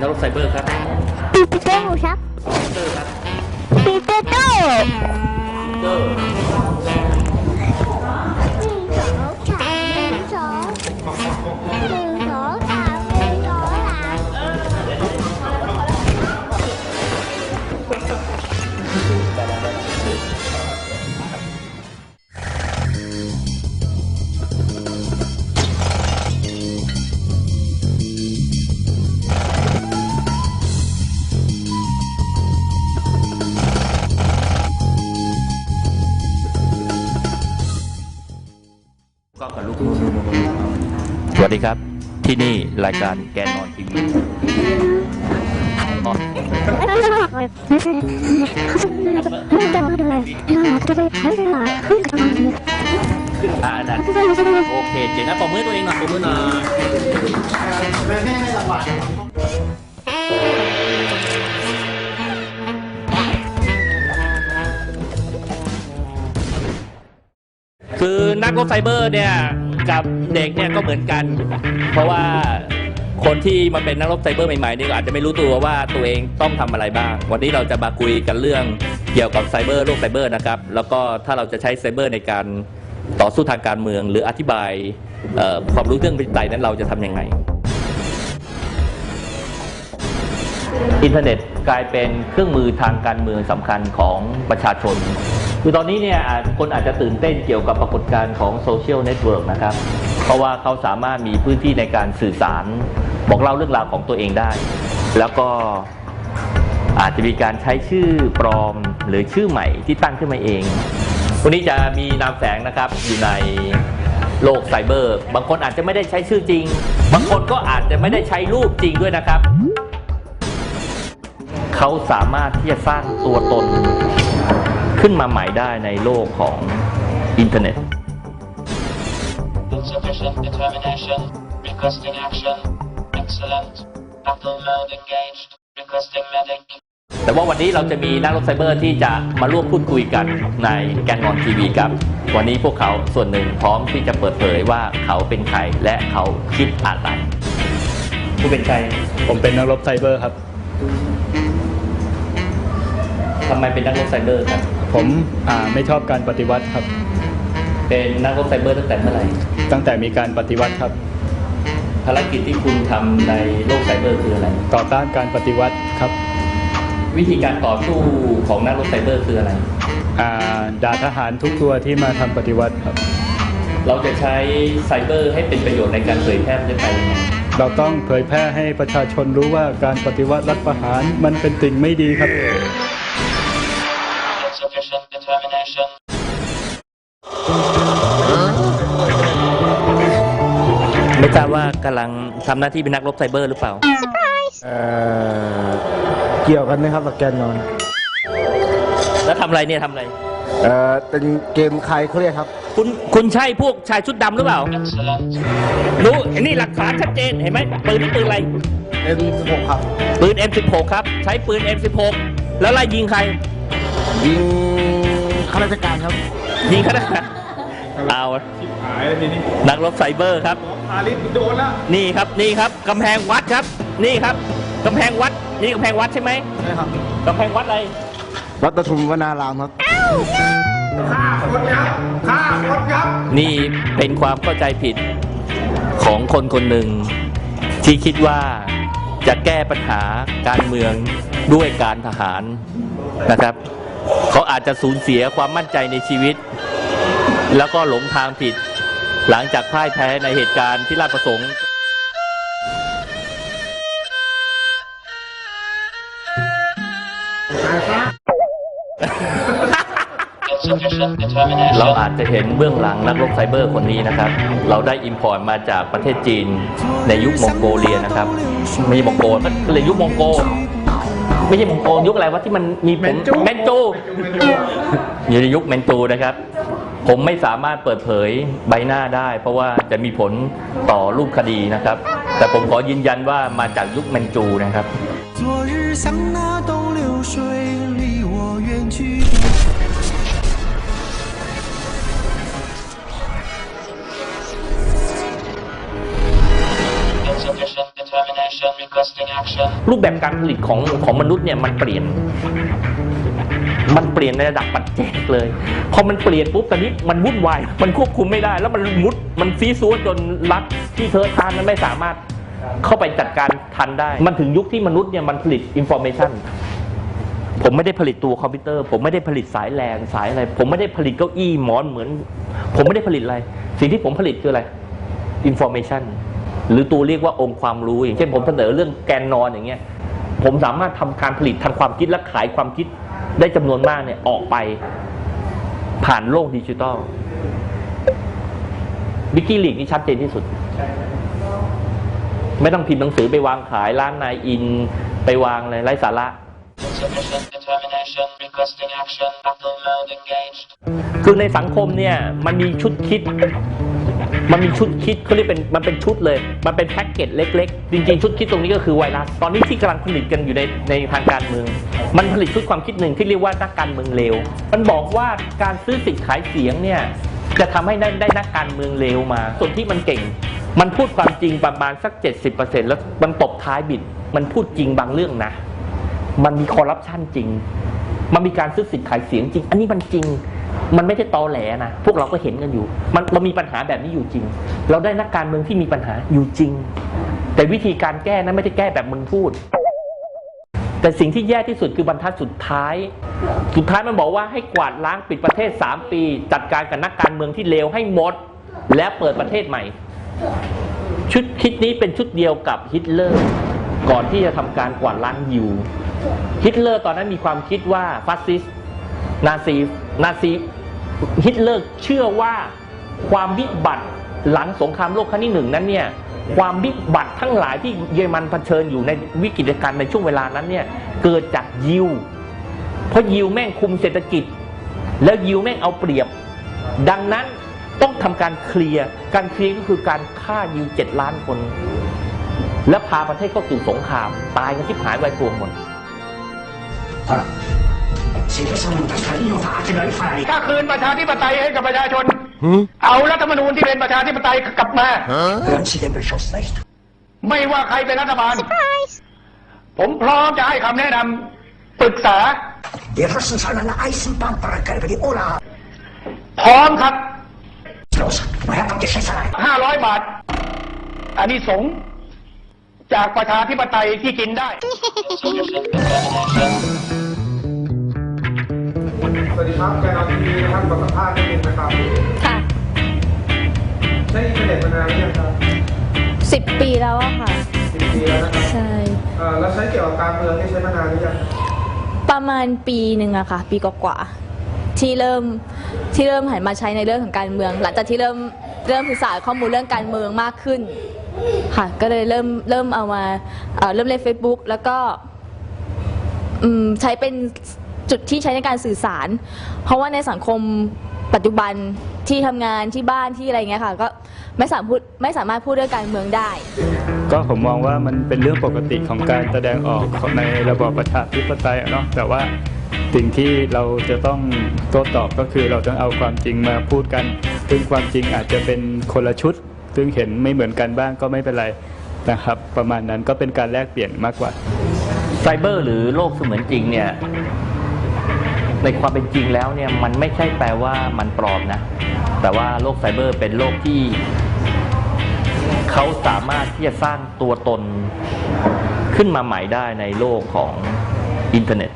นักรบไซเบอร์ครับปิปิโดครับเตอร์ครับปิปิโดเตอร์หนึ่งสองสามหนึ่งสอง ก็กับลูกสวัสดีครับ ที่นี่รายการแกนอนทีวีอ่าอันนั้นโอเค เจ๋งนะปมมือตัวเองหน่อยปมมือหน่อยคือ นักรถไซเบอร์เนี่ยกับเด็กเนี่ยก็เหมือนกัน เพราะว่าคนที่มาเป็นนักรบไซเบอร์ใหม่ๆนี่ก็อาจจะไม่รู้ตัวว่าตัวเองต้องทำอะไรบ้าง วันนี้เราจะมาคุยกันเรื่องเกี่ยวกับไซเบอร์โลกไซเบอร์นะครับ แล้วก็ถ้าเราจะใช้ไซเบอร์ในการต่อสู้ทางการเมือง หรืออธิบายความรู้เรื่องประชาธิปไตยนั้นเราจะทำยังไง อินเทอร์เน็ตกลายเป็นเครื่องมือทางการเมืองสำคัญของประชาชน คือตอนนี้เนี่ยคนอาจจะตื่นเต้นเกี่ยวกับปรากฏการณ์ของโซเชียลเน็ตเวิร์กนะครับ เพราะว่าเขาสามารถมีพื้นที่ในการสื่อสาร บอกเล่าเรื่องราวของตัวเองได้ แล้วก็อาจจะมีการใช้ชื่อปลอมหรือชื่อใหม่ที่ตั้งขึ้นมาเองวันนี้จะมีนามแสงนะครับอยู่ในโลกไซเบอร์ บางคนอาจจะไม่ได้ใช้ชื่อจริง บางคนก็อาจจะไม่ได้ใช้รูปจริงด้วยนะครับ เขาสามารถที่จะสร้างตัวตนขึ้นมาใหม่ได้ในโลกของอินเทอร์เน็ต Insufficient determination. Requesting action. Excellent. Battle mode engaged. Requesting medic. แต่ว่าวันนี้เราจะมีนักรบไซเบอร์ที่จะมาร่วมพูดคุยกันในแกนนอนทีวีครับ วันนี้พวกเขาส่วนหนึ่งพร้อมที่จะเปิดเผยว่าเขาเป็นใครและเขาคิดอะไรผู้เป็นใคร ผมเป็นนักรบไซเบอร์ครับ ทำไมเป็นนักรบไซเบอร์ครับ ผมอ่าไม่ชอบการปฏิวัติครับ เป็นนักรบไซเบอร์ตั้งแต่เมื่อไหร่ ตั้งแต่มีการปฏิวัติครับ ภารกิจที่คุณทำในโลกไซเบอร์คืออะไร ต่อต้านการปฏิวัติครับวิธีการต่อสู้ของนักรบไซเบอร์คืออะไร อ่าด่าทหารทุกตัวที่มาทำปฏิวัติครับ เราจะใช้ไซเบอร์ให้เป็นประโยชน์ในการเผยแพร่ประชาธิปไตยยังไงเราต้องเผยแพร่ให้ประชาชนรู้ว่าการปฏิวัติรัฐประหารมันเป็นสิ่งไม่ดีครับ Insufficient determination. ไม่ทราบว่ากำลังทำหน้าที่เป็นนักรบไซเบอร์หรือเปล่า เอ่อเกี่ยวกันไหมครับกับแกนนอน แล้วทำอะไรเนี่ยทำอะไร เอ่อเป็นเกมใครเขาเรียกครับ คุณคุณใช่พวกชายชุดดำหรือเปล่า Excellent. รู้อันนี้หลักฐานชัดเจนเห็นไหมปืนนี่ปืนอะไร M16 ครับ ปืน M16 ครับ ใช้ปืน M16 แล้วไล่ยิงใคร ยิง ข้าราชการครับ ยิงเขาได้เอานักรบไซเบอร์ครับนี่ครับนี่ครับกำแพงวัดครับ นี่ครับกำแพงวัดนี่กำแพงวัดใช่ไหมใช่ครับกำแพงวัดอะไรวัดปทุมวนารามครับนี่เป็นความเข้าใจผิดของคนคนหนึ่ง ที่คิดว่าจะแก้ปัญหาการเมืองด้วยการทหารนะครับ เขาอาจจะสูญเสียความมั่นใจในชีวิต แล้วก็หลงทางผิด หลังจากพ่ายแพ้ในเหตุการณ์ที่ราชประสงค์ Insufficient determination. เราอาจจะเห็นเบื้องหลังนักรบไซเบอร์คนนี้นะครับ เราได้อิมพอร์ตมาจากประเทศจีนในยุคมองโกเลียนะครับ ไม่ใช่มองโกก็เลยยุคมองโก ไม่ใช่มองโกยุคอะไรวะที่มันมีผมแมนจูอยู่ในยุคแมนจูนะครับ ผมไม่สามารถเปิดเผยใบหน้าได้ เพราะว่าจะมีผลต่อรูปคดีนะครับ แต่ผมขอยืนยันว่ามาจากยุคแมนจูนะครับ 昨日像那 รูปแบบการผลิตของของมนุษย์เนี่ยมันเปลี่ยน มันเปลี่ยนในระดับปัจเจกเลย พอมันเปลี่ยนปุ๊บตอนนี้มันวุ่นวาย มันควบคุมไม่ได้ แล้วมันมุด มันซีซัวจนรัฐที่เธอทานมันไม่สามารถเข้าไปจัดการทันได้ มันถึงยุคที่มนุษย์เนี่ยมันผลิตอินโฟ a t ชันผมไม่ได้ผลิตตัวคอมพิวเตอร์ ผมไม่ได้ผลิตสายแลนสายอะไร ผมไม่ได้ผลิตเก้าอี้หมอนเหมือน ผมไม่ได้ผลิตอะไร สิ่งที่ผมผลิตคืออะไรอินโฟ a t ชัน หรือตัวเรียกว่าองค์ความรู้ อย่างเช่นผมเสนอเรื่องแกนนอนอย่างเงี้ยผมสามารถทำการผลิตทางความคิดและขายความคิดได้จำนวนมากเนี่ยออกไปผ่านโลกดิจิทัลวิกิลีกนี่ชัดเจนที่สุด ไม่ต้องพิมพ์หนังสือไปวางขายร้านนายอิน ไปวางอะไรไร้สาระ Insufficient determination requesting action. Battle mode engaged. คือในสังคมเนี่ย มันมีชุดคิด มันมีชุดคิดเขาเรียกเป็นมันเป็นชุดเลย มันเป็นแพ็กเกจเล็ก ๆ จริงๆ ชุดคิดตรงนี้ก็คือไวรัส ตอนนี้ที่กำลังผลิตกันอยู่ในในทางการเมือง มันผลิตชุดความคิดหนึ่งที่เรียกว่านักการเมืองเลว มันบอกว่าการซื้อสิทธิ์ขายเสียงเนี่ยจะทำให้ได้ได้นักการเมืองเลวมา ส่วนที่มันเก่ง มันพูดความจริงประมาณสัก 70%แล้วมันตบท้ายบิด มันพูดจริงบางเรื่องนะ มันมีคอร์รัปชันจริง มันมีการซื้อสิทธิ์ขายเสียงจริง อันนี้มันจริง มันไม่ใช่ตอแหลนะพวกเราก็เห็นกันอยู่ มันเรามีปัญหาแบบนี้อยู่จริง เราได้นักการเมืองที่มีปัญหาอยู่จริง แต่วิธีการแก้นั้นไม่ได้แก้แบบมึงพูด แต่สิ่งที่แย่ที่สุดคือบรรทัดสุดท้าย สุดท้ายมันบอกว่าให้กวาดล้างปิดประเทศ 3 ปี จัดการกับนักการเมืองที่เลวให้หมด และเปิดประเทศใหม่ ชุดคิดนี้เป็นชุดเดียวกับฮิตเลอร์ก่อนที่จะทำการกวาดล้างยิวฮิตเลอร์ตอนนั้นมีความคิดว่าฟาสซิสต์นาซีนาซี ฮิตเลอร์เชื่อว่าความวิบัติหลังสงครามโลกครั้งที่หนึ่งนั้นเนี่ยความวิบัติทั้งหลายที่เยอรมันเผชิญอยู่ในวิกฤตการณ์ในช่วงเวลานั้นเนี่ยเกิดจากยิว เพราะยิวแม่งคุมเศรษฐกิจ แล้วยิวแม่งเอาเปรียบ ดังนั้นต้องทำการเคลียร์การเคลียร์ก็คือการฆ่ายิวเจ็ดล้านคน และพาประเทศเข้าสู่สงคราม ตายกันชิบหายวายปวงหมดถ้าคืนประชาธิปไตยให้กับประชาชน เอารัฐธรรมนูญที่เป็นประชาธิปไตยกลับมาไม่ว่าใครเป็นรัฐบาล ผมพร้อมจะให้คำแนะนำปรึกษา Wir rüsten zu einer Eisenbahnbrücke über die Ola. พร้อมครับ Los, woher kommt die Schießerei? 500บาท อันนี้สงส์จากประชาธิปไตยที่กินได้ Insufficient determination. สวัสดีครับแกนอนทีวีนะครับขอสัมภาษณ์นิดนึงนะครับค่ะ ใช้อินเทอร์เน็ตมานานหรือยังครับสิบปีแล้วอะค่ะ สิบปีแล้วนะครับใช่ เอ่อแล้วใช้เกี่ยวกับการเมืองนี่ใช้มานานหรือยังประมาณปีหนึ่งอะค่ะ ปีกว่าๆที่เริ่มที่เริ่มหันมาใช้ในเรื่องของการเมือง หลังจากที่เริ่มเริ่มศึกษาข้อมูลเรื่องการเมืองมากขึ้น ค่ะ ก็เลยเริ่มเริ่มเอามาเอ่อเริ่มเล่น Facebook แล้วก็อืมใช้เป็น จุดที่ใช้ในการสื่อสาร เพราะว่าในสังคมปัจจุบันที่ทำงานที่บ้านที่อะไรเงี้ยค่ะ ก็ไม่สามารถพูดไม่สามารถพูดเรื่องการเมืองได้ ก็ผมมองว่ามันเป็นเรื่องปกติของการแสดงออกของในระบอบประชาธิปไตยอะเนาะแต่ว่าสิ่งที่เราจะต้องโต้ตอบก็คือเราต้องเอาความจริงมาพูดกัน ซึ่งความจริงอาจจะเป็นคนละชุด ซึ่งเห็นไม่เหมือนกันบ้างก็ไม่เป็นไรนะครับ ประมาณนั้นก็เป็นการแลกเปลี่ยนมากกว่า ไซเบอร์หรือโลกเสมือนจริงเนี่ย ในความเป็นจริงแล้วเนี่ยมันไม่ใช่แปลว่ามันปลอมนะ แต่ว่าโลกไซเบอร์เป็นโลกที่เขาสามารถที่จะสร้างตัวตนขึ้นมาใหม่ได้ในโลกของอินเทอร์เน็ต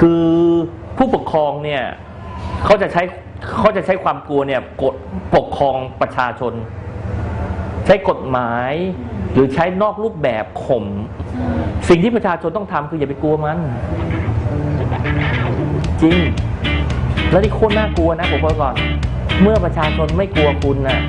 คือผู้ปกครองเนี่ยเขาจะใช้ เขาจะใช้ความกลัวเนี่ยกดปกครองประชาชน ใช้กฎหมายหรือใช้นอกรูปแบบข่มสิ่งที่ประชาชนต้องทำคืออย่าไปกลัวมัน จริง แล้วที่โคตรน่ากลัวนะผมบอกก่อน เมื่อประชาชนไม่กลัวคุณน่ะ